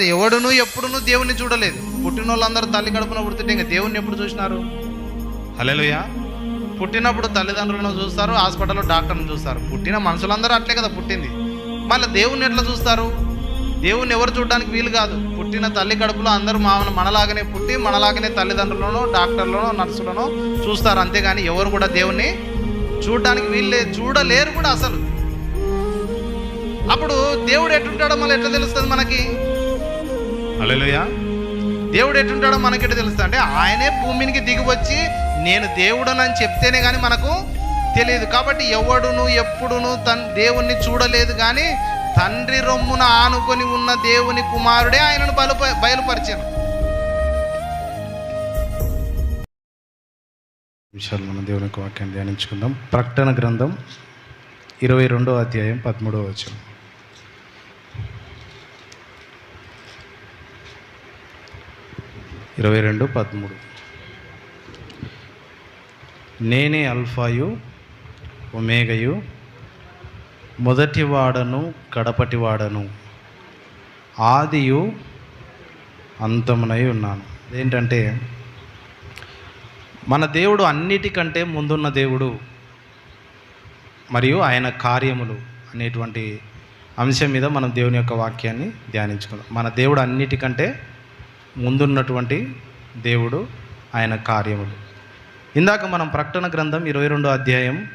అసలు ఎవడును ఎప్పుడును దేవుణ్ణి చూడలేదు. పుట్టిన వాళ్ళందరూ తల్లి కడుపున పుడుతుంటే ఇంకా దేవుణ్ణి ఎప్పుడు చూసినారు? హలోయ పుట్టినప్పుడు తల్లిదండ్రులను చూస్తారు హాస్పిటల్లో డాక్టర్ని చూస్తారు. పుట్టిన మనుషులందరూ అట్లే కదా పుట్టింది. మళ్ళీ దేవుణ్ణి ఎట్లా చూస్తారు? దేవుణ్ణి ఎవరు చూడడానికి వీలు కాదు. పుట్టిన తల్లి కడుపులో అందరూ మా మనలాగనే పుట్టి మనలాగనే తల్లిదండ్రులను డాక్టర్లను నర్సులను చూస్తారు. అంతేగాని ఎవరు కూడా దేవుణ్ణి చూడడానికి వీళ్ళే చూడలేరు కూడా అసలు. అప్పుడు దేవుడు ఎట్టుంటాడో మళ్ళీ ఎట్లా తెలుస్తుంది మనకి? అలెలుయా దేవుడు ఎట్టుంటాడో మనకి ఎట్లా తెలుస్తుంది అంటే ఆయనే భూమినికి దిగివచ్చి నేను దేవుడనని చెప్తేనే కానీ మనకు తెలియదు. కాబట్టి ఎవడును ఎప్పుడును తన్ దేవుణ్ణి చూడలేదు కానీ తండ్రి రొమ్మున ఆనుకొని ఉన్న దేవుని కుమారుడే ఆయనను బలు బయలుపరిచాను విషయాలు మనం దేవుని యొక్క వాక్యాన్ని ధ్యానించుకుందాం. ప్రకటన గ్రంథం ఇరవై రెండో అధ్యాయం పదమూడవ వచనం. ఇరవై రెండు పదమూడు. నేనే అల్ఫాయు ఒమేగయు మొదటి వాడను కడపటి వాడను. ఆదియు అంతమునై ఉన్నాను. ఏంటంటే మన దేవుడు అన్నిటికంటే ముందున్న దేవుడు మరియు ఆయన కార్యములు అనేటువంటి అంశం మీద మనం దేవుని యొక్క వాక్యాన్ని ధ్యానించుకుందాం. మన దేవుడు అన్నిటికంటే ముందున్నటువంటి దేవుడు ఆయన కార్యములు. ఇందాక మనం ప్రకటన గ్రంథం ఇరవై రెండో అధ్యాయం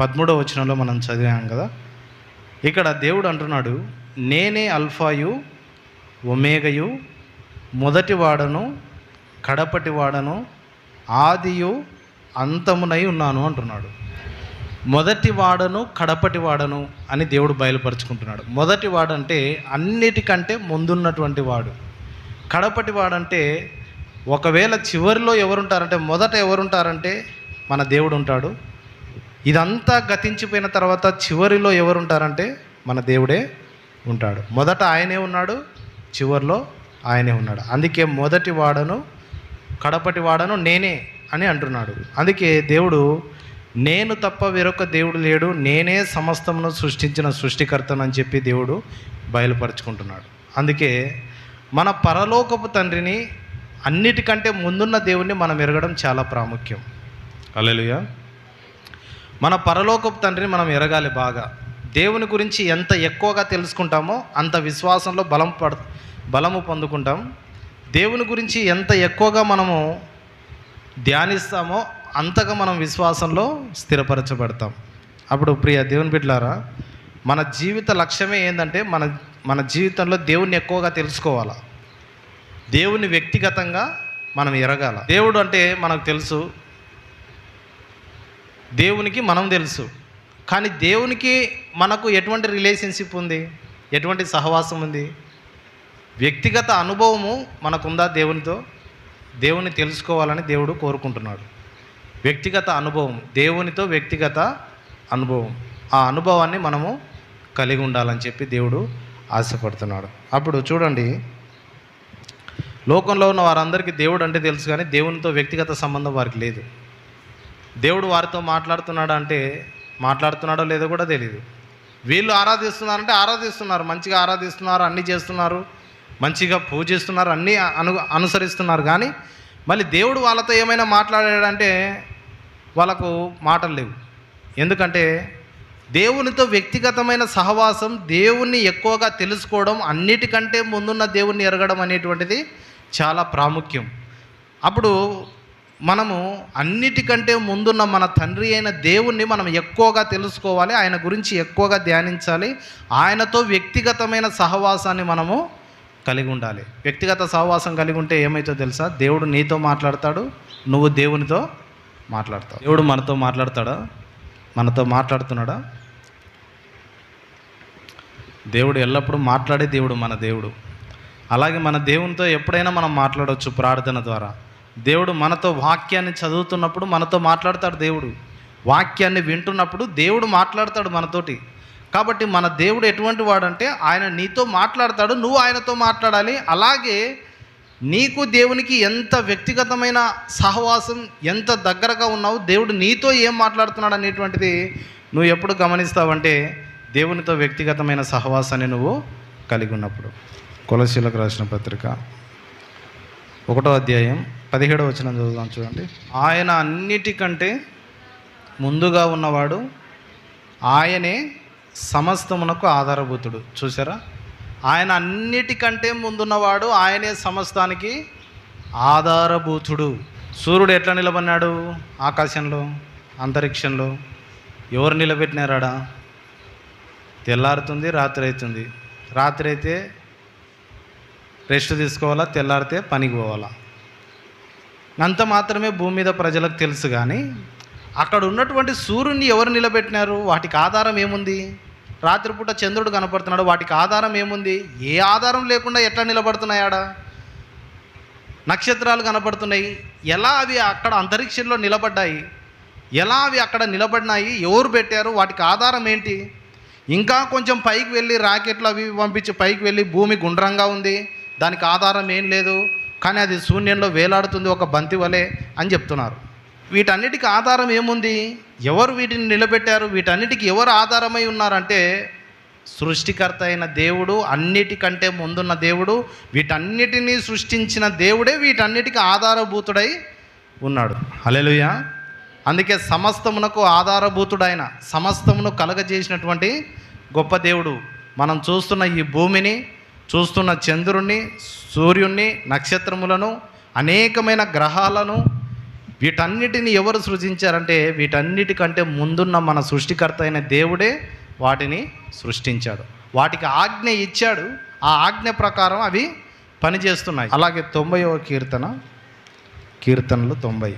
పదమూడో వచనంలో మనం చదివాం కదా? ఇక్కడ దేవుడు అంటున్నాడు నేనే అల్ఫాయు ఒమేగయు మొదటి వాడను కడపటి వాడను ఆదియు అంతమునై ఉన్నాను అంటున్నాడు. మొదటి వాడను కడపటి వాడను అని దేవుడు బయలుపరుచుకుంటున్నాడు. మొదటి వాడంటే అన్నిటికంటే ముందున్నటువంటి వాడు. కడపటి వాడంటే ఒకవేళ చివరిలో ఎవరుంటారంటే మొదట ఎవరుంటారంటే మన దేవుడు ఉంటాడు. ఇదంతా గతించిపోయిన తర్వాత చివరిలో ఎవరుంటారంటే మన దేవుడే ఉంటాడు. మొదట ఆయనే ఉన్నాడు చివరిలో ఆయనే ఉన్నాడు. అందుకే మొదటి వాడను కడపటి వాడను నేనే అని అంటున్నాడు. అందుకే దేవుడు నేను తప్ప వేరొక దేవుడు లేడు నేనే సమస్తమును సృష్టించిన సృష్టికర్తను అని చెప్పి దేవుడు బయలుపరుచుకుంటున్నాడు. అందుకే మన పరలోకపు తండ్రిని అన్నిటికంటే ముందున్న దేవుణ్ణి మనం ఎరగడం చాలా ప్రాముఖ్యం. అల్లెలుగా మన పరలోకపు తండ్రిని మనం ఎరగాలి బాగా. దేవుని గురించి ఎంత ఎక్కువగా తెలుసుకుంటామో అంత విశ్వాసంలో బలం పడ బలము పొందుకుంటాం. దేవుని గురించి ఎంత ఎక్కువగా మనము ధ్యానిస్తామో అంతగా మనం విశ్వాసంలో స్థిరపరచబడతాం. అప్పుడు ప్రియ దేవుని బిడ్డలారా మన జీవిత లక్ష్యమే ఏంటంటే మన మన జీవితంలో దేవుణ్ణి ఎక్కువగా తెలుసుకోవాలి? దేవుని వ్యక్తిగతంగా మనం ఎరగాల. దేవుడు అంటే మనకు తెలుసు. దేవునికి మనం తెలుసు. కానీ దేవునికి మనకు ఎటువంటి రిలేషన్షిప్ ఉంది? ఎటువంటి సహవాసం ఉంది? వ్యక్తిగత అనుభవము మనకుందా దేవునితో? దేవుని తెలుసుకోవాలని దేవుడు కోరుకుంటున్నాడు. వ్యక్తిగత అనుభవం దేవునితో వ్యక్తిగత అనుభవం. ఆ అనుభవాన్ని మనము కలిగి ఉండాలని చెప్పి దేవుడు ఆశపడుతున్నాడు. అప్పుడు చూడండి లోకంలో ఉన్న వారందరికీ దేవుడు అంటే తెలుసు కానీ దేవునితో వ్యక్తిగత సంబంధం వారికి లేదు. దేవుడు వారితో మాట్లాడుతున్నాడు అంటే మాట్లాడుతున్నాడో లేదో కూడా తెలియదు వీళ్ళు ఆరాధిస్తున్నారంటే ఆరాధిస్తున్నారు మంచిగా ఆరాధిస్తున్నారు అన్నీ చేస్తున్నారు మంచిగా పూజిస్తున్నారు అన్నీ అను అనుసరిస్తున్నారు కానీ మళ్ళీ దేవుడు వాళ్ళతో ఏమైనా మాట్లాడాడంటే వాళ్ళకు మాటలు లేవు. ఎందుకంటే దేవునితో వ్యక్తిగతమైన సహవాసం దేవుణ్ణి ఎక్కువగా తెలుసుకోవడం అన్నిటికంటే ముందున్న దేవుణ్ణి ఎరగడం అనేటువంటిది చాలా ప్రాముఖ్యం. అప్పుడు మనము అన్నిటికంటే ముందున్న మన తండ్రి అయిన దేవుణ్ణి మనం ఎక్కువగా తెలుసుకోవాలి ఆయన గురించి ఎక్కువగా ధ్యానించాలి ఆయనతో వ్యక్తిగతమైన సహవాసాన్ని మనము కలిగి ఉండాలి. వ్యక్తిగత సహవాసం కలిగి ఉంటే ఏమైతే తెలుసా? దేవుడు నీతో మాట్లాడతాడు నువ్వు దేవునితో మాట్లాడతావు. దేవుడు మనతో మాట్లాడతాడా? మనతో మాట్లాడుతున్నాడా? దేవుడు ఎల్లప్పుడూ మాట్లాడే దేవుడు మన దేవుడు. అలాగే మన దేవునితో ఎప్పుడైనా మనం మాట్లాడవచ్చు ప్రార్థన ద్వారా. దేవుడు మనతో వాక్యాన్ని చదువుతున్నప్పుడు మనతో మాట్లాడతాడు దేవుడు. వాక్యాన్ని వింటున్నప్పుడు దేవుడు మాట్లాడతాడు మనతోటి. కాబట్టి మన దేవుడు ఎటువంటి వాడంటే ఆయన నీతో మాట్లాడతాడు నువ్వు ఆయనతో మాట్లాడాలి. అలాగే నీకు దేవునికి ఎంత వ్యక్తిగతమైన సహవాసం ఎంత దగ్గరగా ఉన్నావు దేవుడు నీతో ఏం మాట్లాడుతున్నాడు అనేటువంటిది నువ్వు ఎప్పుడు గమనిస్తావంటే దేవునితో వ్యక్తిగతమైన సహవాసాన్ని నువ్వు కలిగి ఉన్నప్పుడు. కొలశీలకు రాసిన పత్రిక ఒకటో అధ్యాయం పదిహేడో వచ్చిన చదువుదాం చూడండి. ఆయన అన్నిటికంటే ముందుగా ఉన్నవాడు ఆయనే సమస్తమునకు ఆధారభూతుడు. చూసారా ఆయన అన్నిటికంటే ముందున్నవాడు ఆయనే సమస్తానికి ఆధారభూతుడు. సూర్యుడు ఎట్లా నిలబడినాడు? ఆకాశంలో అంతరిక్షంలో. ఎవరు నిలబెట్టినారాడా? తెల్లారుతుంది రాత్రి అవుతుంది రాత్రి అయితే రెస్ట్ తీసుకోవాలా తెల్లారితే పనికి పోవాలా? అంత మాత్రమే భూమి మీద ప్రజలకు తెలుసు కానీ అక్కడ ఉన్నటువంటి సూర్యుని ఎవరు నిలబెట్టినారు? వాటికి ఆధారం ఏముంది? రాత్రిపూట చంద్రుడు కనపడుతున్నాడు వాటికి ఆధారం ఏముంది? ఏ ఆధారం లేకుండా ఎట్లా నిలబడుతున్నాయాడ నక్షత్రాలు కనపడుతున్నాయి. ఎలా అవి అక్కడ అంతరిక్షంలో నిలబడ్డాయి? ఎలా అవి అక్కడ నిలబడినాయి? ఎవరు పెట్టారు? వాటికి ఆధారం ఏంటి? ఇంకా కొంచెం పైకి వెళ్ళి రాకెట్లు అవి పంపించి పైకి వెళ్ళి భూమి గుండ్రంగా ఉంది. దానికి ఆధారం ఏం లేదు. కానీ అది శూన్యంలో వేలాడుతుంది ఒక బంతి వలె అని చెప్తున్నారు. వీటన్నిటికి ఆధారం ఏముంది? ఎవరు వీటిని నిలబెట్టారు? వీటన్నిటికి ఎవరు ఆధారమై ఉన్నారంటే సృష్టికర్త అయిన దేవుడు అన్నిటికంటే ముందున్న దేవుడు వీటన్నిటినీ సృష్టించిన దేవుడే వీటన్నిటికీ ఆధారభూతుడై ఉన్నాడు. అలెలుయా అందుకే సమస్తమునకు ఆధారభూతుడైన సమస్తమును కలగజేసినటువంటి గొప్ప దేవుడు. మనం చూస్తున్న ఈ భూమిని చూస్తున్న చంద్రుణ్ణి సూర్యుణ్ణి నక్షత్రములను అనేకమైన గ్రహాలను వీటన్నిటిని ఎవరు సృజించారంటే వీటన్నిటికంటే ముందున్న మన సృష్టికర్త అయిన దేవుడే వాటిని సృష్టించాడు. వాటికి ఆజ్ఞ ఇచ్చాడు. ఆ ఆజ్ఞ ప్రకారం అవి పనిచేస్తున్నాయి. అలాగే తొంభైవ కీర్తన కీర్తనలు తొంభై.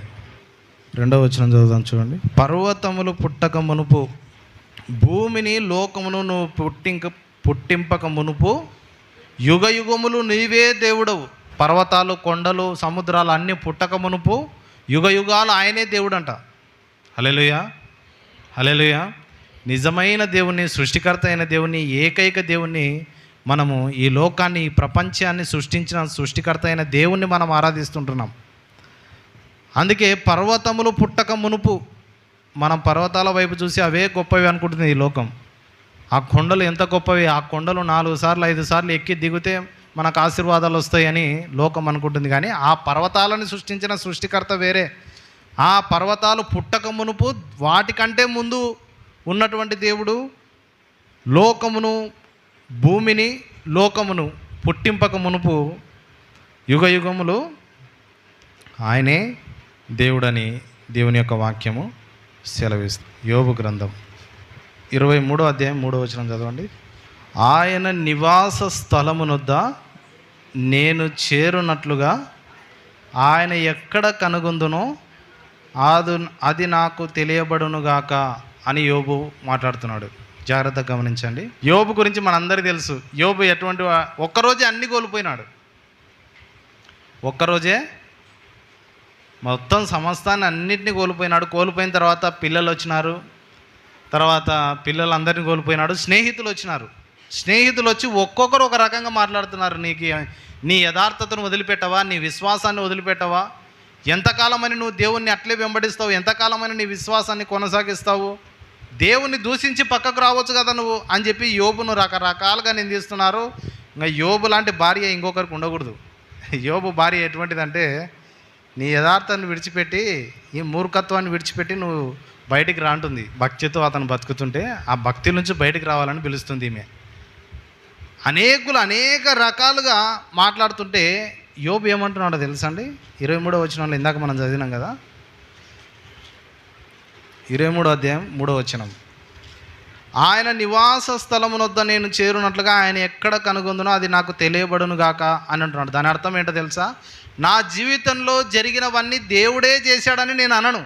రెండవ వచనం చదువుదాం చూడండి. పర్వతములు పుట్టక మునుపు భూమిని లోకమును నువ్వు పుట్టింక పుట్టింపక మునుపు యుగ యుగములు నీవే దేవుడవు. పర్వతాలు కొండలు సముద్రాలు అన్నీ పుట్టక మునుపు యుగ యుగాలు ఆయనే దేవుడంట. హలెలుయా హలెలుయా నిజమైన దేవుని సృష్టికర్త అయిన దేవుని ఏకైక దేవుణ్ణి మనము ఈ లోకాన్ని ఈ ప్రపంచాన్ని సృష్టించిన సృష్టికర్త అయిన దేవుణ్ణి మనం ఆరాధిస్తుంటున్నాం. అందుకే పర్వతములు పుట్టక మునుపు మనం పర్వతాల వైపు చూసి అవే గొప్పవి అనుకుంటుంది ఈ లోకం. ఆ కొండలు ఎంత గొప్పవి? ఆ కొండలు నాలుగు సార్లు ఐదు సార్లు ఎక్కి దిగితే మనకు ఆశీర్వాదాలు వస్తాయని లోకం అనుకుంటుంది. కానీ ఆ పర్వతాలను సృష్టించిన సృష్టికర్త వేరే. ఆ పర్వతాలు పుట్టక మునుపు వాటికంటే ముందు ఉన్నటువంటి దేవుడు లోకమును భూమిని లోకమును పుట్టింపక మునుపు యుగ యుగములు ఆయనే దేవుడని దేవుని యొక్క వాక్యము సెలవిస్తుంది. యోబు గ్రంథం ఇరవై మూడో అధ్యాయం మూడో వచనం చదవండి. ఆయన నివాస స్థలమునొద్ద నేను చేరునట్లుగా ఆయన ఎక్కడ కనుగొందునో అది అది నాకు తెలియబడునుగాక అని యోబు మాట్లాడుతున్నాడు. జాగ్రత్తగా గమనించండి. యోబు గురించి మనందరికీ తెలుసు. యోబు ఎటువంటి ఒక్కరోజే అన్ని కోల్పోయినాడు. ఒక్కరోజే మొత్తం సమస్తాన్ని అన్నింటినీ కోల్పోయినాడు. కోల్పోయిన తర్వాత పిల్లలు వచ్చినారు. తర్వాత పిల్లలందరినీ కోల్పోయినాడు. స్నేహితులు వచ్చినారు. స్నేహితులు వచ్చి ఒక్కొక్కరు ఒక రకంగా మాట్లాడుతున్నారు. నీకు నీ యథార్థతను వదిలిపెట్టవా? నీ విశ్వాసాన్ని వదిలిపెట్టవా? ఎంతకాలమని నువ్వు దేవుణ్ణి అట్లే వెంబడిస్తావు? ఎంతకాలమని నీ విశ్వాసాన్ని కొనసాగిస్తావు? దేవుణ్ణి దూషించి పక్కకు రావచ్చు కదా నువ్వు అని చెప్పి యోబును రకరకాలుగా నిందిస్తున్నారు. ఇంకా యోబు లాంటి భార్య ఇంకొకరికి ఉండకూడదు. యోబు భార్య ఎటువంటిదంటే నీ యథార్థాన్ని విడిచిపెట్టి ఈ మూర్ఖత్వాన్ని విడిచిపెట్టి నువ్వు బయటికి రాంటుంది భక్తితో అతను బతుకుతుంటే ఆ భక్తి నుంచి బయటికి రావాలని పిలుస్తుంది ఈమె. అనేకులు అనేక రకాలుగా మాట్లాడుతుంటే యోబు ఏమంటున్నాడో తెలుసా అండి? ఇరవై మూడో వచ్చిన ఇందాక మనం చదివినాం కదా? ఇరవై మూడో అధ్యాయం మూడో వచనం. ఆయన నివాస స్థలమునొద్ద నేను చేరునట్లుగా ఆయన ఎక్కడ కనుగొందునో అది నాకు తెలియబడును గాక అని అంటున్నాడు. దాని అర్థం ఏంటో తెలుసా? నా జీవితంలో జరిగినవన్నీ దేవుడే చేశాడని నేను అనను.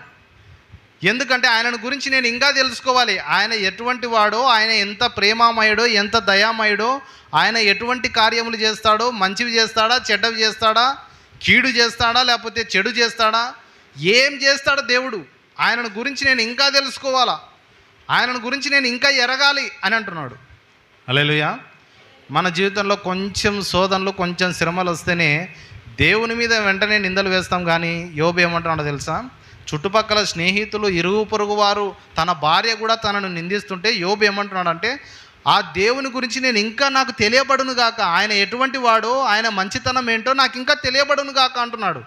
ఎందుకంటే ఆయనను గురించి నేను ఇంకా తెలుసుకోవాలి. ఆయన ఎటువంటి వాడో ఆయన ఎంత ప్రేమామయుడో ఎంత దయామయుడో ఆయన ఎటువంటి కార్యములు చేస్తాడో మంచివి చేస్తాడా చెడ్డవి చేస్తాడా కీడు చేస్తాడా లేకపోతే చెడు చేస్తాడా ఏం చేస్తాడో దేవుడు? ఆయనను గురించి నేను ఇంకా తెలుసుకోవాలా? ఆయనను గురించి నేను ఇంకా ఎరగాలి అని అంటున్నాడు. అలెలుయా మన జీవితంలో కొంచెం శోధనలు కొంచెం శ్రమలు వస్తేనే దేవుని మీద వెంటనే నిందలు వేస్తాం కానీ యోబు ఏమంటున్నాడో తెలుసా? చుట్టుపక్కల స్నేహితులు ఇరుగు పొరుగు వారు తన భార్య కూడా తనను నిందిస్తుంటే యోబు ఏమంటున్నాడంటే ఆ దేవుని గురించి నేను ఇంకా నాకు తెలియబడును గాక. ఆయన ఎటువంటి వాడో ఆయన మంచితనం ఏంటో నాకు ఇంకా తెలియబడును గాక అంటున్నాడు.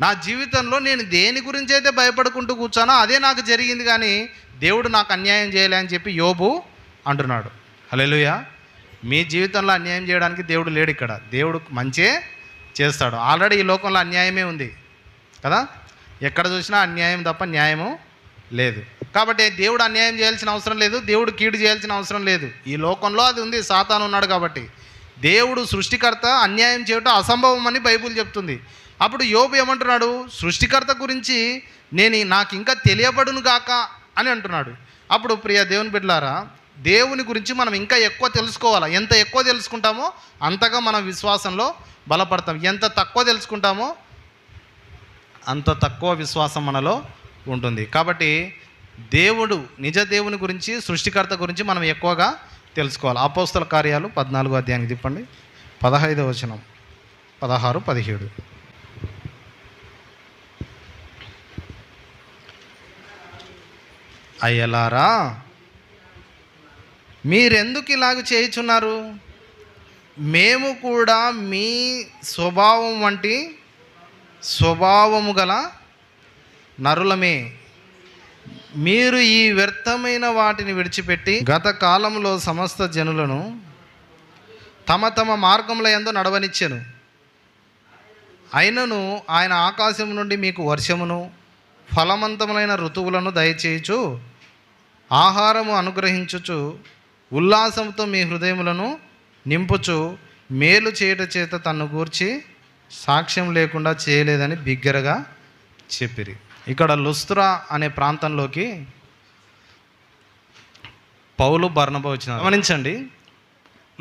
నా జీవితంలో నేను దేని గురించి అయితే భయపడుకుంటూ కూర్చానో అదే నాకు జరిగింది కానీ దేవుడు నాకు అన్యాయం చేయలే అని చెప్పి యోబు అంటున్నాడు. హలోయ మీ జీవితంలో అన్యాయం చేయడానికి దేవుడు లేడు ఇక్కడ. దేవుడు మంచే చేస్తాడు. ఆల్రెడీ ఈ లోకంలో అన్యాయమే ఉంది కదా? ఎక్కడ చూసినా అన్యాయం తప్ప న్యాయము లేదు. కాబట్టి దేవుడు అన్యాయం చేయాల్సిన అవసరం లేదు దేవుడు కీడు చేయాల్సిన అవసరం లేదు. ఈ లోకంలో అది ఉంది సాతాను ఉన్నాడు కాబట్టి. దేవుడు సృష్టికర్త అన్యాయం చేయటం అసంభవం అని బైబుల్ చెప్తుంది. అప్పుడు యోబు ఏమంటున్నాడు? సృష్టికర్త గురించి నేను నాకు ఇంకా తెలియబడును గాక అని అంటున్నాడు. అప్పుడు ప్రియ దేవుని బిడ్డలారా దేవుని గురించి మనం ఇంకా ఎక్కువ తెలుసుకోవాలి? ఎంత ఎక్కువ తెలుసుకుంటామో అంతగా మనం విశ్వాసంలో బలపడతాం. ఎంత తక్కువ తెలుసుకుంటామో అంత తక్కువ విశ్వాసం మనలో ఉంటుంది. కాబట్టి దేవుడు నిజ దేవుని గురించి సృష్టికర్త గురించి మనం ఎక్కువగా తెలుసుకోవాలి. అపోస్తల కార్యాలు పద్నాలుగో అధ్యాయానికి తిప్పండి పదహైదవ వచనం. పదహారు పదిహేడు. అయ్యలారా మీరెందుకు ఇలాగ చేయుచున్నారు? మేము కూడా మీ స్వభావం వంటి స్వభావము గల నరులమే. మీరు ఈ వ్యర్థమైన వాటిని విడిచిపెట్టి గత కాలంలో సమస్త జనులను తమ తమ మార్గముల ఎందు నడవనిచ్చాను. అయినను ఆయన ఆకాశం నుండి మీకు వర్షమును ఫలవంతములైన ఋతువులను దయచేయుచు ఆహారము అనుగ్రహించుచు ఉల్లాసంతో మీ హృదయములను నింపుచు మేలు చేయట చేత తన్ను గూర్చి సాక్ష్యం లేకుండా చేయలేదని బిగ్గరగా చెప్పిరి. ఇక్కడ లుస్త్రా అనే ప్రాంతంలోకి పౌలు బర్ణబ వచ్చిన గమనించండి.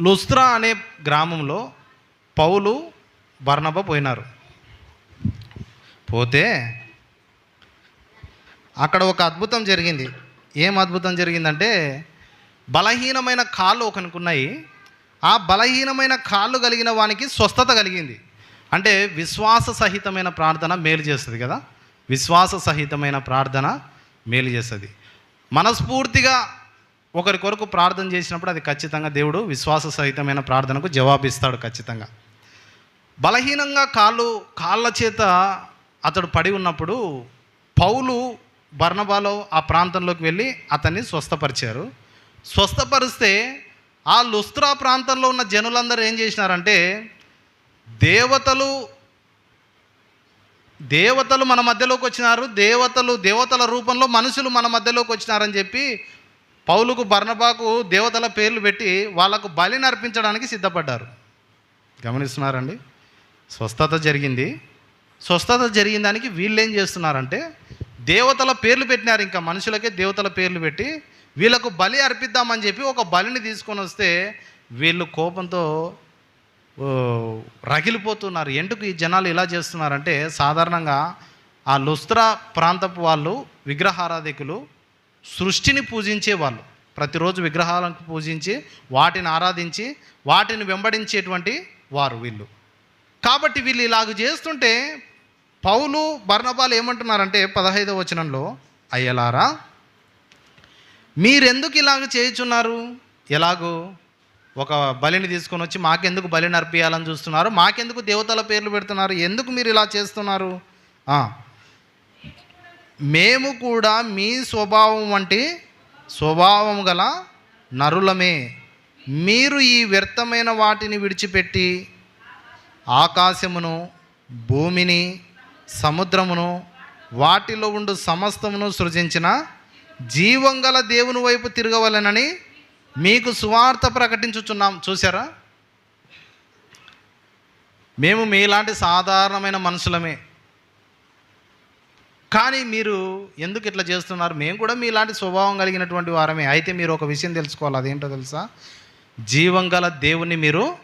లుస్త్రా అనే గ్రామంలో పౌలు బర్ణబ పోయినారు. పోతే అక్కడ ఒక అద్భుతం జరిగింది. ఏం అద్భుతం జరిగిందంటే బలహీనమైన కాళ్ళు ఒకనికి ఉన్నాయి ఆ బలహీనమైన కాళ్ళు కలిగిన వానికి స్వస్థత కలిగింది. అంటే విశ్వాస సహితమైన ప్రార్థన మేలు చేస్తుంది కదా? విశ్వాస సహితమైన ప్రార్థన మేలు చేస్తుంది. మనస్ఫూర్తిగా ఒకరి కొరకు ప్రార్థన చేసినప్పుడు అది ఖచ్చితంగా దేవుడు విశ్వాస సహితమైన ప్రార్థనకు జవాబిస్తాడు ఖచ్చితంగా. బలహీనంగా కాళ్ళు కాళ్ళ చేత అతడు పడి ఉన్నప్పుడు పౌలు బర్ణబాలో ఆ ప్రాంతంలోకి వెళ్ళి అతన్ని స్వస్థపరిచారు. స్వస్థపరిస్తే ఆ లుస్త్రా ప్రాంతంలో ఉన్న జనులందరూ ఏం చేసినారంటే దేవతలు దేవతలు మన మధ్యలోకి వచ్చినారు దేవతలు దేవతల రూపంలో మనుషులు మన మధ్యలోకి వచ్చినారని చెప్పి పౌలుకు బర్ణబాకు దేవతల పేర్లు పెట్టి వాళ్ళకు బలిని అర్పించడానికి సిద్ధపడ్డారు. గమనిస్తున్నారండి? స్వస్థత జరిగింది. స్వస్థత జరిగిన దానికి వీళ్ళు ఏం చేస్తున్నారంటే దేవతల పేర్లు పెట్టినారు ఇంకా మనుషులకే దేవతల పేర్లు పెట్టి వీళ్ళకు బలి అర్పిద్దామని చెప్పి ఒక బలిని తీసుకొని వస్తే వీళ్ళు కోపంతో రగిలిపోతున్నారు. ఎందుకు ఈ జనాలు ఇలా చేస్తున్నారంటే సాధారణంగా ఆ లుస్త్రా ప్రాంతపు వాళ్ళు విగ్రహారాధికులు సృష్టిని పూజించే వాళ్ళు. ప్రతిరోజు విగ్రహాలను పూజించి వాటిని ఆరాధించి వాటిని వెంబడించేటువంటి వారు వీళ్ళు. కాబట్టి వీళ్ళు ఇలాగ చేస్తుంటే పౌలు బర్ణబాలు ఏమంటున్నారంటే పదహైదవ వచనంలో అయ్యలారా మీరెందుకు ఇలాగ చేయుచున్నారు? ఎలాగో? ఒక బలిని తీసుకొని వచ్చి మాకెందుకు బలిని అర్పియాలని చూస్తున్నారు? మాకెందుకు దేవతల పేర్లు పెడుతున్నారు? ఎందుకు మీరు ఇలా చేస్తున్నారు? మేము కూడా మీ స్వభావం వంటి స్వభావం గల నరులమే. మీరు ఈ వ్యర్థమైన వాటిని విడిచిపెట్టి ఆకాశమును భూమిని సముద్రమును వాటిలో ఉండు సమస్తమును సృజించిన జీవంగల దేవుని వైపు తిరగవలెనని మీకు సువార్త ప్రకటించుచున్నాం. చూసారా మేము మీలాంటి సాధారణమైన మనుషులమే. కానీ మీరు ఎందుకు ఇట్లా చేస్తున్నారు? మేము కూడా మీలాంటి స్వభావం కలిగినటువంటి వారమే. అయితే మీరు ఒక విషయం తెలుసుకోవాలి? అదేంటో తెలుసా? జీవం గల దేవుణ్ణి మీరు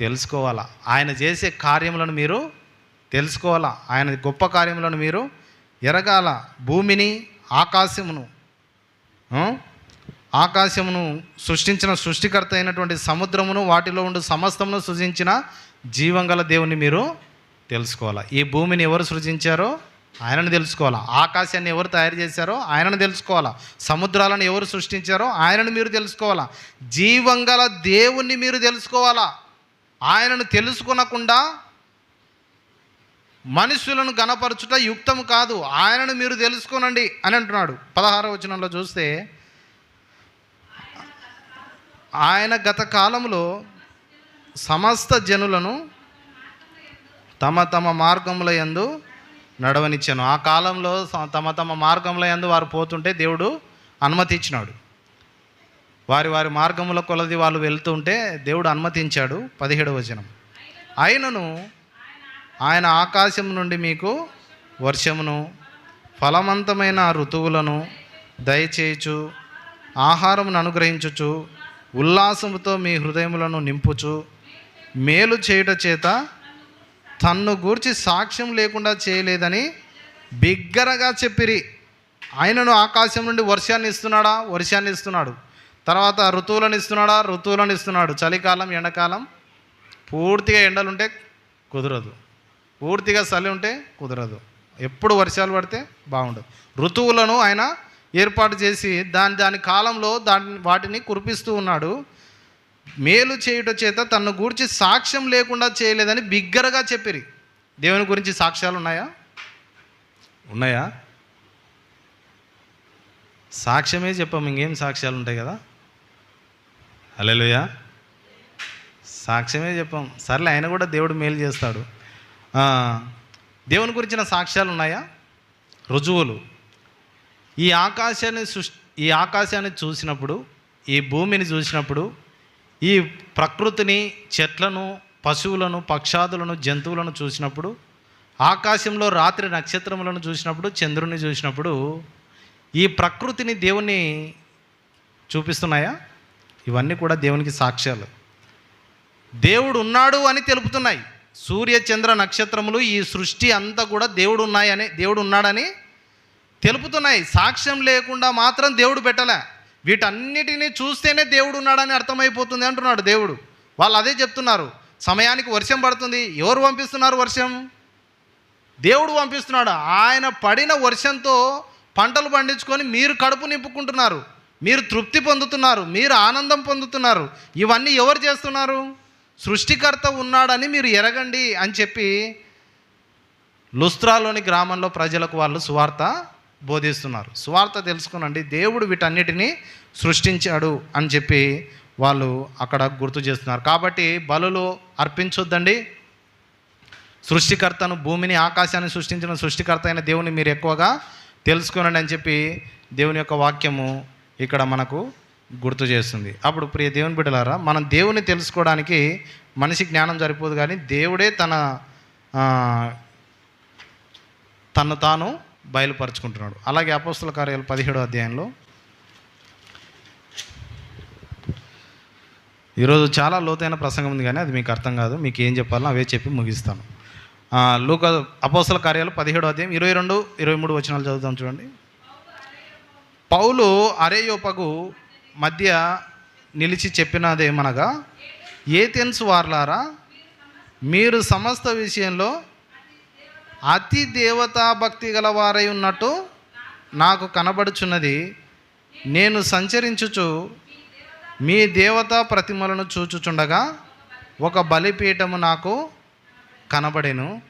తెలుసుకోవాలా? ఆయన చేసే కార్యములను మీరు తెలుసుకోవాలా? ఆయన గొప్ప కార్యములను మీరు ఎరగాల. భూమిని ఆకాశమును ఆకాశమును సృష్టించిన సృష్టికర్త అయినటువంటి సముద్రమును వాటిలో ఉండు సమస్తమును సృజించిన జీవంగల దేవుని మీరు తెలుసుకోవాలా. ఈ భూమిని ఎవరు సృజించారో ఆయనను తెలుసుకోవాలా. ఆకాశాన్ని ఎవరు తయారు చేశారో ఆయనను తెలుసుకోవాలా. సముద్రాలను ఎవరు సృష్టించారో ఆయనను మీరు తెలుసుకోవాలా. జీవంగల దేవుణ్ణి మీరు తెలుసుకోవాలా. ఆయనను తెలుసుకునకుండా మనుషులను గణపరచుట యుక్తం కాదు ఆయనను మీరు తెలుసుకోనండి అని అంటున్నాడు. పదహార వచనంలో చూస్తే ఆయన గత కాలంలో సమస్త జనులను తమ తమ మార్గముల యందు నడవనిచ్చాను. ఆ కాలంలో స- తమ తమ మార్గముల యందు వారు పోతుంటే దేవుడు అనుమతి ఇచ్చినాడు వారి వారి మార్గముల కొలది వాళ్ళు వెళ్తుంటే దేవుడు అనుమతించాడు. పదిహేడవ వచనం. అయినను ఆయన ఆకాశం నుండి మీకు వర్షమును ఫలవంతమైన ఋతువులను దయచేయచు ఆహారమును అనుగ్రహించుచు ఉల్లాసముతో మీ హృదయములను నింపుచు మేలు చేయుట చేత తన్ను గూర్చి సాక్ష్యం లేకుండా చేయలేదని బిగ్గరగా చెప్పిరి. ఆయనను ఆకాశం నుండి వర్షాన్ని ఇస్తున్నాడా? వర్షాన్ని ఇస్తున్నాడు. తర్వాత ఋతువులను ఇస్తున్నాడా? ఋతువులను ఇస్తున్నాడు. చలికాలం ఎండాకాలం పూర్తిగా ఎండలుంటే కుదరదు. పూర్తిగా చలి ఉంటే కుదరదు. ఎప్పుడు వర్షాలు పడితే బాగుండదు. ఋతువులను ఆయన ఏర్పాటు చేసి దాని దాని కాలంలో దాని వాటిని కురిపిస్తూ ఉన్నాడు. మేలు చేయుట చేత తన్ను గూర్చి సాక్ష్యం లేకుండా చేయలేదని బిగ్గరగా చెప్పిరి. దేవుని గురించి సాక్ష్యాలు ఉన్నాయా? ఉన్నాయా? సాక్ష్యమే చెప్పాము ఇంకేం సాక్ష్యాలు ఉంటాయి కదా? అలెలుయా సాక్ష్యమే చెప్పాం సర్లే ఆయన కూడా దేవుడు మేలు చేస్తాడు. దేవుని గురించిన సాక్ష్యాలు ఉన్నాయా? రుజువులు. ఈ ఆకాశాన్ని సృష్టి ఈ ఆకాశాన్ని చూసినప్పుడు ఈ భూమిని చూసినప్పుడు ఈ ప్రకృతిని చెట్లను పశువులను పక్షాదులను జంతువులను చూసినప్పుడు ఆకాశంలో రాత్రి నక్షత్రములను చూసినప్పుడు చంద్రుని చూసినప్పుడు ఈ ప్రకృతిని దేవుని చూపిస్తున్నాయా? ఇవన్నీ కూడా దేవునికి సాక్ష్యాలు. దేవుడు ఉన్నాడు అని తెలుపుతున్నాయి. సూర్య చంద్ర నక్షత్రములు ఈ సృష్టి అంతా కూడా దేవుడు ఉన్నాయని దేవుడు ఉన్నాడని తెలుపుతున్నాయి. సాక్ష్యం లేకుండా మాత్రం దేవుడు పెట్టలే. వీటన్నిటిని చూస్తేనే దేవుడు ఉన్నాడని అర్థమైపోతుంది అంటున్నాడు దేవుడు. వాళ్ళు అదే చెప్తున్నారు. సమయానికి వర్షం పడుతుంది. ఎవరు పంపిస్తున్నారు వర్షం? దేవుడు పంపిస్తున్నాడు. ఆయన పడిన వర్షంతో పంటలు పండించుకొని మీరు కడుపు నింపుకుంటున్నారు. మీరు తృప్తి పొందుతున్నారు. మీరు ఆనందం పొందుతున్నారు. ఇవన్నీ ఎవరు చేస్తున్నారు? సృష్టికర్త ఉన్నాడని మీరు ఎరగండి అని చెప్పి లుస్త్రాలోని గ్రామంలో ప్రజలకు వాళ్ళు సువార్త బోధిస్తున్నారు. సువార్త తెలుసుకునండి దేవుడు వీటన్నిటిని సృష్టించాడు అని చెప్పి వాళ్ళు అక్కడ గుర్తు చేస్తున్నారు. కాబట్టి బలులు అర్పించొద్దండి. సృష్టికర్తను భూమిని ఆకాశాన్ని సృష్టించిన సృష్టికర్త అయిన దేవుని మీరు ఎక్కువగా తెలుసుకోనండి అని చెప్పి దేవుని యొక్క వాక్యము ఇక్కడ మనకు గుర్తు చేస్తుంది. అప్పుడు ప్రియ దేవుని బిడ్డలారా మనం దేవుని తెలుసుకోవడానికి మనిషి జ్ఞానం సరిపోదు కానీ దేవుడే తన తను తాను బయలుపరుచుకుంటున్నాడు. అలాగే అపోస్తుల కార్యాలు పదిహేడో అధ్యాయంలో. ఈరోజు చాలా లోతైన ప్రసంగం ఉంది కానీ అది మీకు అర్థం కాదు. మీకు ఏం చెప్పాలో అవే చెప్పి ముగిస్తాను. లోక లూక అపోస్తుల కార్యాలు పదిహేడో అధ్యాయం ఇరవై రెండు ఇరవై మూడు వచనాలు చదువుతాం చూడండి. పౌలు అరేయోపగు మధ్య నిలిచి చెప్పినదేమనగా ఏథెన్స్ వార్లారా మీరు సమస్త విషయంలో అతి దేవతా భక్తి గల వారై ఉన్నట్టు నాకు కనబడుచున్నది. నేను సంచరించుచు మీ దేవతా ప్రతిమలను చూచుచుండగా ఒక బలిపీఠము నాకు కనబడెను.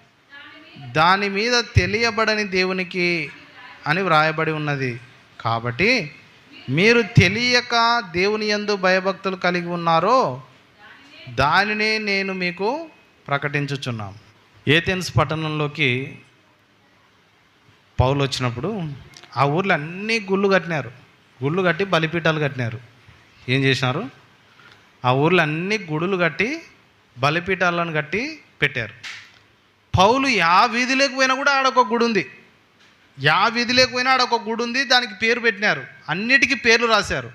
దాని మీద తెలియబడని దేవునికి అని వ్రాయబడి ఉన్నది. కాబట్టి మీరు తెలియక దేవుని ఎందు భయభక్తులు కలిగి ఉన్నారో దానినే నేను మీకు ప్రకటించుచున్నాను ఏథెన్స్ పట్టణంలోకి పౌలు వచ్చినప్పుడు ఆ ఊర్లో అన్ని గుళ్ళు కట్టినారు. గుళ్ళు కట్టి బలిపీఠాలు కట్టినారు. ఏం చేసినారు? ఆ ఊర్లో అన్ని గుడులు కట్టి బలిపీఠాలను కట్టి పెట్టారు. పౌలు యా వీధిలోకి పోయినా కూడా ఆడొక గుడి ఉంది యా వీధిలోకి పోయినా ఒక గుడి ఉంది దానికి పేరు పెట్టినారు. అన్నిటికీ పేర్లు రాశారు.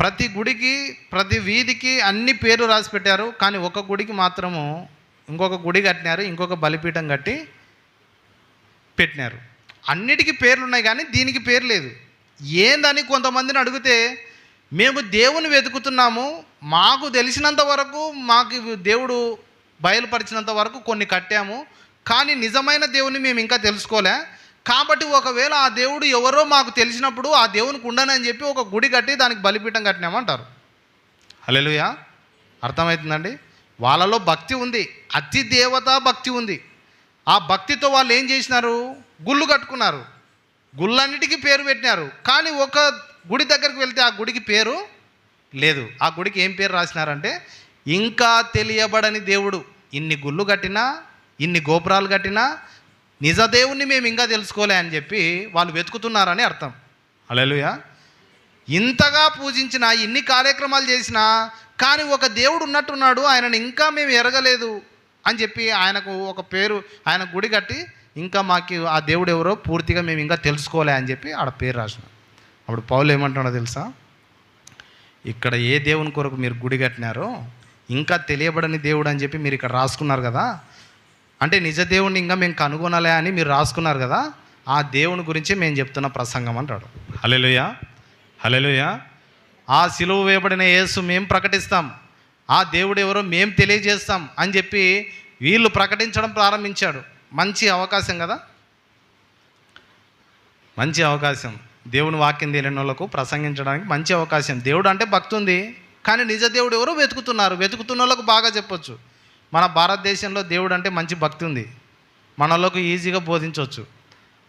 ప్రతి గుడికి ప్రతి వీధికి అన్ని పేర్లు రాసి పెట్టారు. కానీ ఒక గుడికి మాత్రము ఇంకొక గుడి కట్టినారు ఇంకొక బలిపీఠం కట్టి పెట్టినారు. అన్నిటికీ పేర్లు ఉన్నాయి కానీ దీనికి పేరు లేదు. ఏందని కొంతమందిని అడిగితే మేము దేవుని వెతుకుతున్నాము మాకు తెలిసినంత వరకు మాకు దేవుడు బయలుపరిచినంత వరకు కొన్ని కట్టాము కానీ నిజమైన దేవుని మేము ఇంకా తెలుసుకోలే. కాబట్టి ఒకవేళ ఆ దేవుడు ఎవరో మాకు తెలిసినప్పుడు ఆ దేవునికి ఉండనని చెప్పి ఒక గుడి కట్టి దానికి బలిపీఠం కట్టినామంటారు. హల్లెలూయా. అర్థమవుతుందండి? వాళ్ళలో భక్తి ఉంది. అతి దేవతా భక్తి ఉంది. ఆ భక్తితో వాళ్ళు ఏం చేసినారు? గుళ్ళు కట్టుకున్నారు. గుళ్ళన్నిటికీ పేరు పెట్టినారు. కానీ ఒక గుడి దగ్గరికి వెళ్తే ఆ గుడికి పేరు లేదు. ఆ గుడికి ఏం పేరు రాసినారంటే ఇంకా తెలియబడని దేవుడు. ఇన్ని గుళ్ళు కట్టినా ఇన్ని గోపురాలు కట్టినా నిజ దేవుణ్ణి మేము ఇంకా తెలుసుకోలే అని చెప్పి వాళ్ళు వెతుకుతున్నారని అర్థం. అలెలుయా ఇంతగా పూజించిన ఇన్ని కార్యక్రమాలు చేసినా కానీ ఒక దేవుడు ఉన్నట్టున్నాడు ఆయనను ఇంకా మేము ఎరగలేదు అని చెప్పి ఆయనకు ఒక పేరు ఆయన గుడి కట్టి ఇంకా మాకు ఆ దేవుడు ఎవరో పూర్తిగా మేము ఇంకా తెలుసుకోలే అని చెప్పి ఆడ పేరు రాసిన. అప్పుడు పౌలు ఏమంటున్నాడో తెలుసా? ఇక్కడ ఏ దేవుని కొరకు మీరు గుడి కట్టినారో ఇంకా తెలియబడని దేవుడు అని చెప్పి మీరు ఇక్కడ రాసుకున్నారు కదా అంటే నిజ దేవుడిని ఇంకా మేము కనుగొనాలే అని మీరు రాసుకున్నారు కదా ఆ దేవుని గురించి మేము చెప్తున్న ప్రసంగం అంటాడు. హలెలుయ హలెలుయ ఆ సిలువ వేయబడిన యేసు మేము ప్రకటిస్తాం ఆ దేవుడు ఎవరో మేము తెలియజేస్తాం అని చెప్పి వీళ్ళు ప్రకటించడం ప్రారంభించాడు. మంచి అవకాశం కదా? మంచి అవకాశం. దేవుని వాక్యం తెలియని వాళ్ళకు ప్రసంగించడానికి మంచి అవకాశం. దేవుడు అంటే భక్తి ఉంది కానీ నిజ దేవుడు ఎవరో వెతుకుతున్నారు. వెతుకుతున్న వాళ్ళకు బాగా చెప్పొచ్చు. మన భారతదేశంలో దేవుడు అంటే మంచి భక్తి ఉంది. మనలోకి ఈజీగా బోధించవచ్చు.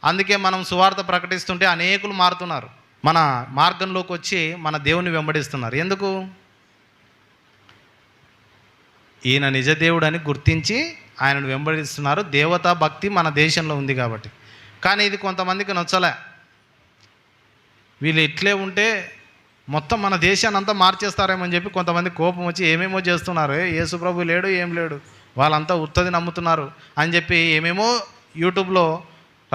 అందుకే మనం సువార్త ప్రకటిస్తుంటే అనేకులు మారుతున్నారు. మన మార్గంలోకి వచ్చి మన దేవుని వెంబడిస్తున్నారు. ఎందుకు? ఈయన నిజ దేవుడు అని గుర్తించి ఆయనను వెంబడిస్తున్నారు. దేవతా భక్తి మన దేశంలో ఉంది కాబట్టి. కానీ ఇది కొంతమందికి నచ్చలే. వీళ్ళు ఇట్లే ఉంటే మొత్తం మన దేశాన్ని అంతా మార్చేస్తారేమని చెప్పి కొంతమంది కోపం వచ్చి ఏమేమో చేస్తున్నారు? యేసుప్రభు లేడు ఏం లేడు? వాళ్ళంతా ఉత్తది నమ్ముతున్నారు అని చెప్పి ఏమేమో యూట్యూబ్లో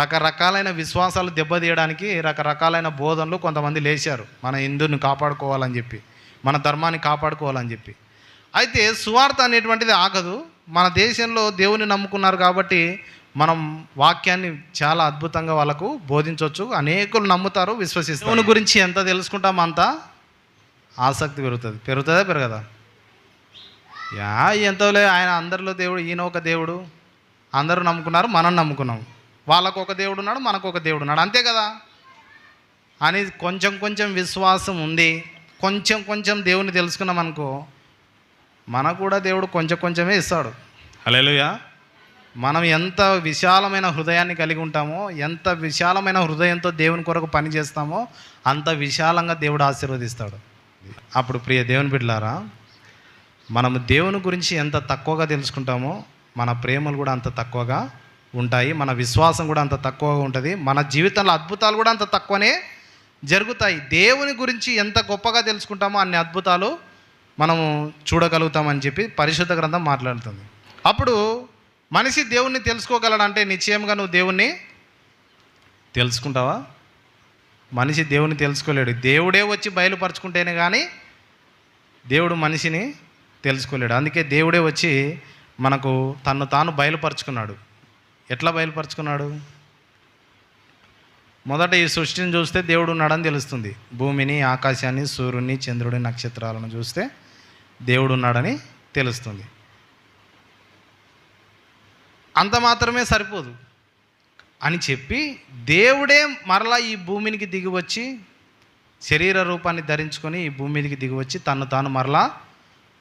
రకరకాలైన విశ్వాసాలు దెబ్బతీయడానికి రకరకాలైన బోధనలు కొంతమంది లేచారు. మన హిందుని కాపాడుకోవాలని చెప్పి మన ధర్మాన్ని కాపాడుకోవాలని చెప్పి. అయితే సువార్త అనేటువంటిది ఆగదు. మన దేశంలో దేవుని నమ్ముకున్నారు కాబట్టి మనం వాక్యాన్ని చాలా అద్భుతంగా వాళ్ళకు బోధించవచ్చు. అనేకులు నమ్ముతారు విశ్వసిస్తారు. దేవుని గురించి ఎంత తెలుసుకుంటామో అంత ఆసక్తి పెరుగుతుంది. పెరుగుతుందా పెరగదా? యా ఎంతోలే ఆయన అందరిలో దేవుడు ఈయన ఒక దేవుడు. అందరూ నమ్ముకున్నారు మనం నమ్ముకున్నాం. వాళ్ళకు ఒక దేవుడు ఉన్నాడు మనకు ఒక దేవుడు ఉన్నాడు. అంతే కదా? అని కొంచెం కొంచెం విశ్వాసం ఉంది. కొంచెం కొంచెం దేవుని తెలుసుకున్నాం అనుకో మనకు కూడా దేవుడు కొంచెం కొంచెమే ఇస్తాడు. హలేలుయా మనం ఎంత విశాలమైన హృదయాన్ని కలిగి ఉంటామో ఎంత విశాలమైన హృదయంతో దేవుని కొరకు పని చేస్తామో అంత విశాలంగా దేవుడు ఆశీర్వదిస్తాడు. అప్పుడు ప్రియ దేవుని బిడ్డలారా మనము దేవుని గురించి ఎంత తక్కువగా తెలుసుకుంటామో మన ప్రేమలు కూడా అంత తక్కువగా ఉంటాయి మన విశ్వాసం కూడా అంత తక్కువగా ఉంటుంది మన జీవితంలో అద్భుతాలు కూడా అంత తక్కువనే జరుగుతాయి. దేవుని గురించి ఎంత గొప్పగా తెలుసుకుంటామో అన్ని అద్భుతాలు మనము చూడగలుగుతామని చెప్పి పరిశుద్ధ గ్రంథం మాట్లాడుతుంది. అప్పుడు మనిషి దేవుణ్ణి తెలుసుకోగలడంటే నిశ్చయంగా నువ్వు దేవుణ్ణి తెలుసుకుంటావా? మనిషి దేవుని తెలుసుకోలేడు. దేవుడే వచ్చి బయలుపరుచుకుంటేనే కానీ దేవుడు మనిషిని తెలుసుకోలేడు. అందుకే దేవుడే వచ్చి మనకు తను తాను బయలుపరుచుకున్నాడు. ఎట్లా బయలుపరుచుకున్నాడు? మొదట ఈ సృష్టిని చూస్తే దేవుడు ఉన్నాడని తెలుస్తుంది. భూమిని ఆకాశాన్ని సూర్యుని చంద్రుడి నక్షత్రాలను చూస్తే దేవుడు ఉన్నాడని తెలుస్తుంది. అంత మాత్రమే సరిపోదు. అని చెప్పి దేవుడే మరలా ఈ భూమినికి దిగివచ్చి శరీర రూపాన్ని ధరించుకొని ఈ భూమి మీదకి దిగివచ్చి తను తాను మరలా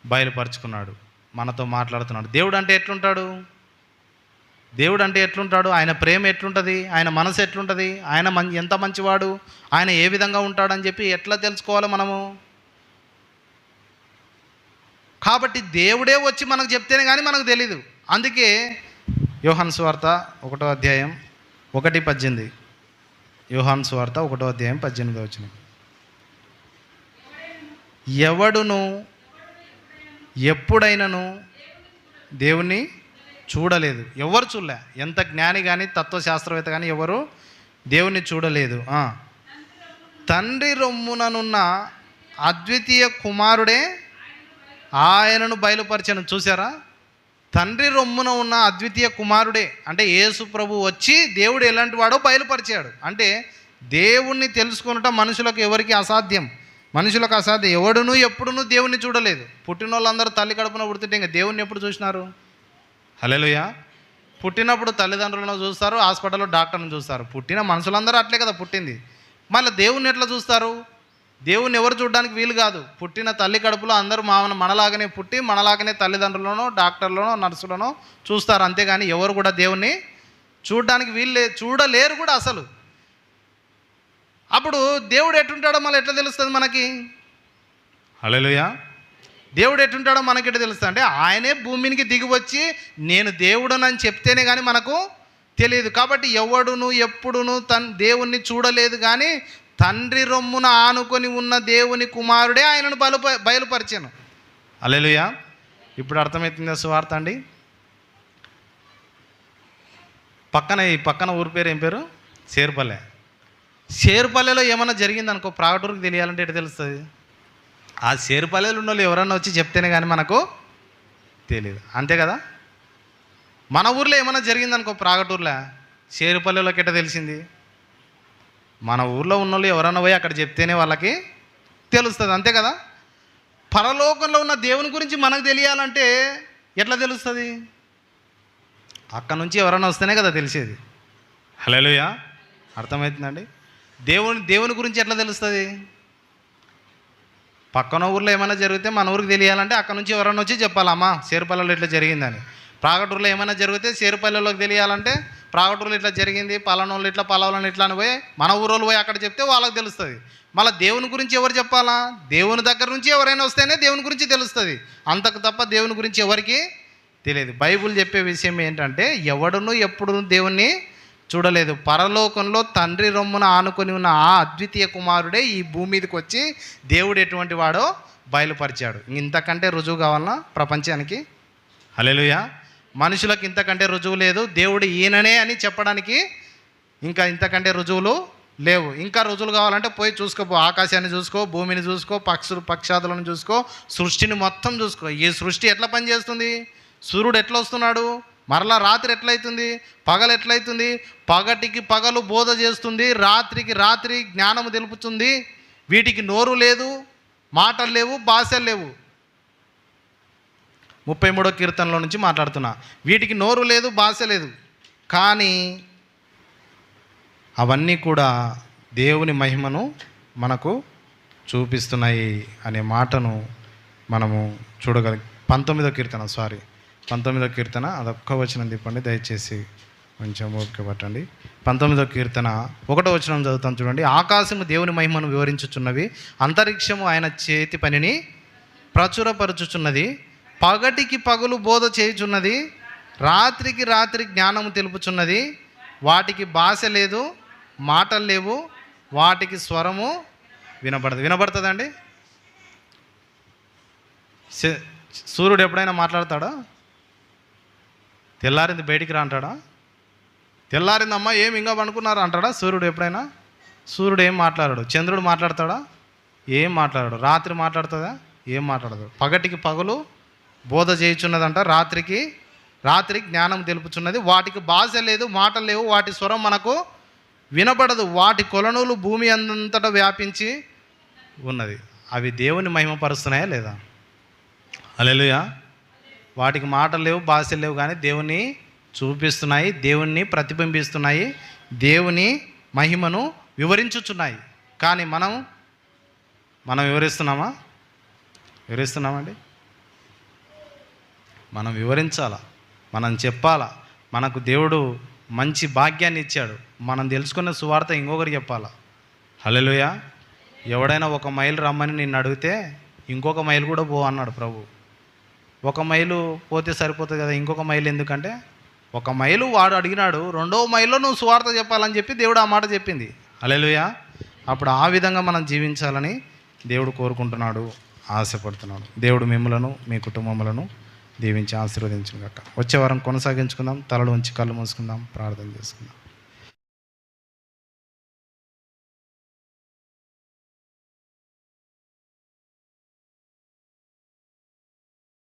బయలుపరుచుకున్నాడు. మనతో మాట్లాడుతున్నాడు. దేవుడు అంటే ఎట్లుంటాడు? దేవుడు అంటే ఎట్లుంటాడు? ఆయన ప్రేమ ఎట్లుంటుంది? ఆయన మనసు ఎట్లుంటుంది? ఆయన మం ఎంత మంచివాడు? ఆయన ఏ విధంగా ఉంటాడని చెప్పి ఎట్లా తెలుసుకోవాలి మనము? కాబట్టి దేవుడే వచ్చి మనకు చెప్తేనే కానీ మనకు తెలీదు. అందుకే యోహాన్ స్వార్త ఒకటో అధ్యాయం ఒకటి పద్దెనిమిది. యోహాన్ స్వార్త ఒకటో అధ్యాయం పద్దెనిమిది వచ్చిన. ఎవడును ఎప్పుడైనను దేవుణ్ణి చూడలేదు. ఎవరు చూడలే? ఎంత జ్ఞాని కానీ తత్వశాస్త్రవేత్త కానీ ఎవరు దేవుణ్ణి చూడలేదు. తండ్రి రొమ్ముననున్న అద్వితీయ కుమారుడే ఆయనను బయలుపరిచను. చూసారా తండ్రి రొమ్మున ఉన్న అద్వితీయ కుమారుడే అంటే యేసు ప్రభు వచ్చి దేవుడు ఎలాంటి వాడో బయలుపరిచాడు. అంటే దేవుణ్ణి తెలుసుకొనుట మనుషులకు ఎవరికి అసాధ్యం. మనుషులకు అసాధ్యం. ఎవడునూ ఎప్పుడునూ దేవుణ్ణి చూడలేదు. పుట్టిన వాళ్ళందరూ తల్లి కడుపున పుడుతుంటే ఇంకా దేవుణ్ణి ఎప్పుడు చూసినారు? హలోయ పుట్టినప్పుడు తల్లిదండ్రులను చూస్తారు హాస్పిటల్లో డాక్టర్ని చూస్తారు. పుట్టిన మనుషులందరూ అట్లే కదా పుట్టింది. మళ్ళీ దేవుణ్ణి ఎట్లా చూస్తారు? దేవుణ్ణి ఎవరు చూడడానికి వీలు కాదు. పుట్టిన తల్లి కడుపులో అందరూ మా మనలాగానే పుట్టి మనలాగానే తల్లిదండ్రులను డాక్టర్లను నర్సులను చూస్తారు. అంతేగాని ఎవరు కూడా దేవుణ్ణి చూడడానికి వీలు లే చూడలేరు కూడా అసలు. అప్పుడు దేవుడు ఎట్టుంటాడో మళ్ళీ ఎట్లా తెలుస్తుంది మనకి? హలోయా దేవుడు ఎట్టుంటాడో మనకి ఎట్లా తెలుస్తుంది అంటే ఆయనే భూమినికి దిగి వచ్చి నేను దేవుడనని చెప్తేనే కానీ మనకు తెలియదు. కాబట్టి ఎవడును ఎప్పుడును తన్ దేవుణ్ణి చూడలేదు కానీ తండ్రి రొమ్మున ఆనుకొని ఉన్న దేవుని కుమారుడే ఆయనను బలు బయలుపరిచాను. అలెలుయా ఇప్పుడు అర్థమవుతుందా సువార్త అండి. పక్కన ఈ పక్కన ఊరి పేరు ఏం పేరు? షేర్పల్లె. షేర్పల్లెలో ఏమైనా జరిగింది అనుకో ప్రాగటూరుకు తెలియాలంటే ఎటు తెలుస్తుంది? ఆ షేర్పల్లెలు ఉన్న వాళ్ళు ఎవరన్నా వచ్చి చెప్తేనే కానీ మనకు తెలియదు అంతే కదా? మన ఊర్లో ఏమైనా జరిగిందనుకో ప్రాగటూరులో షేరుపల్లెలోకి ఎట్ట తెలిసింది? మన ఊర్లో ఉన్న వాళ్ళు ఎవరన్నా పోయి అక్కడ చెప్తేనే వాళ్ళకి తెలుస్తుంది అంతే కదా? పరలోకంలో ఉన్న దేవుని గురించి మనకు తెలియాలంటే ఎట్లా తెలుస్తుంది? అక్కడ నుంచి ఎవరైనా వస్తేనే కదా తెలిసేది. హలోయా అర్థమవుతుందండి దేవుని దేవుని గురించి ఎట్లా తెలుస్తుంది? పక్కన ఊర్లో ఏమైనా జరిగితే మన ఊరికి తెలియాలంటే అక్కడ నుంచి ఎవరైనా వచ్చి చెప్పాలమ్మా చేరుపల్లలో ఇట్లా జరిగిందని. ప్రాగటూరులో ఏమైనా జరిగితే చేరుపల్లెలోకి తెలియాలంటే ప్రాగటూరులో ఇట్లా జరిగింది పలానోళ్ళు ఇట్లా పలాలను ఇట్లా అని పోయి మన ఊరోళ్ళు పోయి అక్కడ చెప్తే వాళ్ళకి తెలుస్తుంది. మళ్ళీ దేవుని గురించి ఎవరు చెప్పాలా? దేవుని దగ్గర నుంచి ఎవరైనా వస్తేనే దేవుని గురించి తెలుస్తుంది. అంతకు తప్ప దేవుని గురించి ఎవరికి తెలియదు. బైబుల్ చెప్పే విషయం ఏంటంటే ఎవడును ఎప్పుడు దేవుణ్ణి చూడలేదు. పరలోకంలో తండ్రి రొమ్మున ఆనుకొని ఉన్న ఆ అద్వితీయ కుమారుడే ఈ భూమి మీదకి వచ్చి దేవుడు ఎటువంటి వాడో బయలుపరిచాడు. ఇంతకంటే రుజువు కావాలన్నా ప్రపంచానికి? హలేలుయా మనుషులకు ఇంతకంటే రుజువు లేదు. దేవుడు ఈయననే అని చెప్పడానికి ఇంకా ఇంతకంటే రుజువులు లేవు. ఇంకా రుజువులు కావాలంటే పోయి చూసుకోపో. ఆకాశాన్ని చూసుకో భూమిని చూసుకో పక్షులు పక్షాదులను చూసుకో సృష్టిని మొత్తం చూసుకో. ఈ సృష్టి ఎట్లా పనిచేస్తుంది? సూర్యుడు ఎట్లా వస్తున్నాడు మరలా రాత్రి ఎట్లయితుంది? పగలు ఎట్లయితుంది? పగటికి పగలు బోధ చేస్తుంది. రాత్రికి రాత్రి జ్ఞానము తెలుపుతుంది. వీటికి నోరు లేదు మాటలు లేవు భాషలు లేవు. ముప్పై మూడో కీర్తనలో నుంచి మాట్లాడుతున్నా. వీటికి నోరు లేదు భాష లేదు. కానీ అవన్నీ కూడా దేవుని మహిమను మనకు చూపిస్తున్నాయి అనే మాటను మనము చూడగలి పంతొమ్మిదో కీర్తన సారీ పంతొమ్మిదో కీర్తన అదొక్క వచనం తిప్పండి దయచేసి కొంచెం ఓపిక పట్టండి. పంతొమ్మిదో కీర్తన ఒకటో వచనం చదువుతాం చూడండి. ఆకాశము దేవుని మహిమను వివరించుచున్నవి అంతరిక్షము ఆయన చేతి పనిని ప్రచురపరుచుచున్నది పగటికి పగులు బోధ చేయుచున్నది రాత్రికి రాత్రి జ్ఞానము తెలుపుచున్నది వాటికి భాష లేదు మాటలు లేవు వాటికి స్వరము వినబడదు. వినబడుతుందండి? సూర్యుడు ఎప్పుడైనా మాట్లాడతాడా? తెల్లారింది బయటికి రా అంటాడా? తెల్లారిందమ్మా ఏం ఇంకా పనుకున్నారు అంటాడా సూర్యుడు ఎప్పుడైనా? సూర్యుడు ఏం మాట్లాడాడు? చంద్రుడు మాట్లాడతాడా? ఏం మాట్లాడాడు? రాత్రి మాట్లాడుతుందా? ఏం మాట్లాడదు. పగటికి పగలు బోధ చేయుచున్నదంట. రాత్రికి రాత్రి జ్ఞానం తెలుపుచున్నది. వాటికి భాష లేదు మాటలు లేవు. వాటి స్వరం మనకు వినపడదు వాటి కొలనులు భూమి అంతటా వ్యాపించి ఉన్నది. అవి దేవుని మహిమపరుస్తున్నాయా లేదా? అలెలుయా వాటికి మాటలు లేవు భాషలు లేవు కానీ దేవుని చూపిస్తున్నాయి దేవుణ్ణి ప్రతిబింబిస్తున్నాయి దేవుని మహిమను వివరించుచున్నాయి. కానీ మనం మనం వివరిస్తున్నామా? వివరిస్తున్నామండి? మనం వివరించాలా? మనం చెప్పాలా? మనకు దేవుడు మంచి భాగ్యాన్ని ఇచ్చాడు. మనం తెలుసుకున్న సువార్త ఇంకొకరికి చెప్పాలా? హల్లెలూయా. ఎవడైనా ఒక మైలు రమ్మని నిన్ను అడిగితే ఇంకొక మైలు కూడా పో అన్నాడు ప్రభు. ఒక మైలు పోతే సరిపోతుంది కదా ఇంకొక మైలు ఎందుకంటే ఒక మైలు వాడు అడిగినాడు రెండో మైల్లో నువ్వు సువార్త చెప్పాలని చెప్పి దేవుడు ఆ మాట చెప్పింది. హల్లెలూయా. అప్పుడు ఆ విధంగా మనం జీవించాలని దేవుడు కోరుకుంటున్నాడు ఆశపడుతున్నాడు. దేవుడు మిమ్మలను మీ కుటుంబములను దీవించి ఆశీర్వదించిన కాక వచ్చే వారం కొనసాగించుకుందాం తలలు ఉంచి కళ్ళు మూసుకుందాం ప్రార్థన చేసుకుందాం.